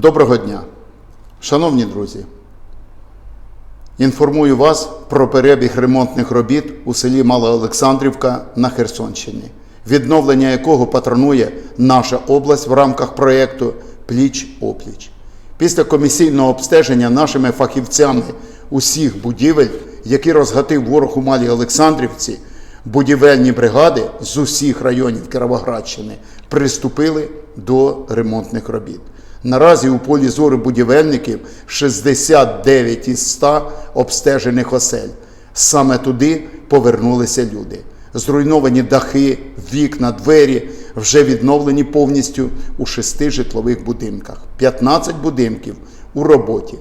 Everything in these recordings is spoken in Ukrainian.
Доброго дня, шановні друзі. Інформую вас про перебіг ремонтних робіт у селі Мала Олександрівка на Херсонщині, відновлення якого патронує наша область в рамках проєкту Пліч опліч. Після комісійного обстеження нашими фахівцями усіх будівель, які розгатив ворог у Малій Олександрівці, будівельні бригади з усіх районів Кіровоградщини приступили до ремонтних робіт. Наразі у полі зору будівельників 69 із 100 обстежених осель. Саме туди повернулися люди. Зруйновані дахи, вікна, двері вже відновлені повністю у шести житлових будинках. 15 будинків у роботі.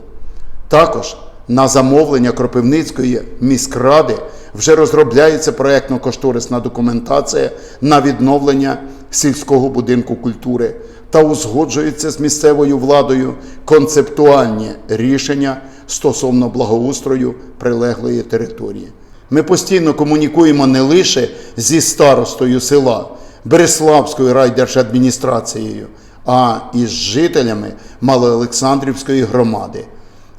Також на замовлення Кропивницької міськради вже розробляється проєктно-кошторисна документація на відновлення сільського будинку культури та узгоджуються з місцевою владою концептуальні рішення стосовно благоустрою прилеглої території. Ми постійно комунікуємо не лише зі старостою села Береславською райдержадміністрацією, а і з жителями Малоолександрівської громади.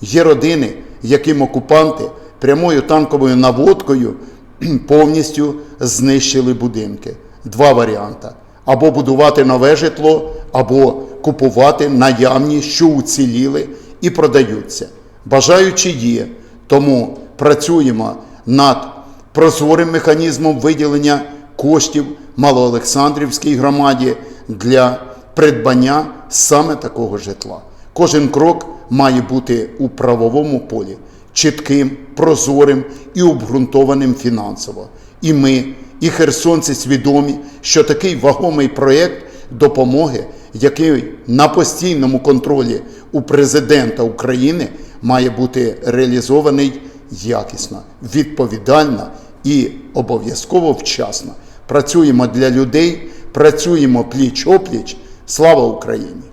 Є родини, яким окупанти прямою танковою наводкою повністю знищили будинки. Два варіанти: або будувати нове житло, або купувати наявні, що уціліли і продаються. Бажаючі є, тому працюємо над прозорим механізмом виділення коштів Малоолександрівській громаді для придбання саме такого житла. Кожен крок має бути у правовому полі чітким, прозорим і обґрунтованим фінансово. І ми, і херсонці свідомі, що такий вагомий проєкт допомоги, який на постійному контролі у президента України має бути реалізований якісно, відповідально і обов'язково вчасно. Працюємо для людей, працюємо пліч-опліч. Слава Україні!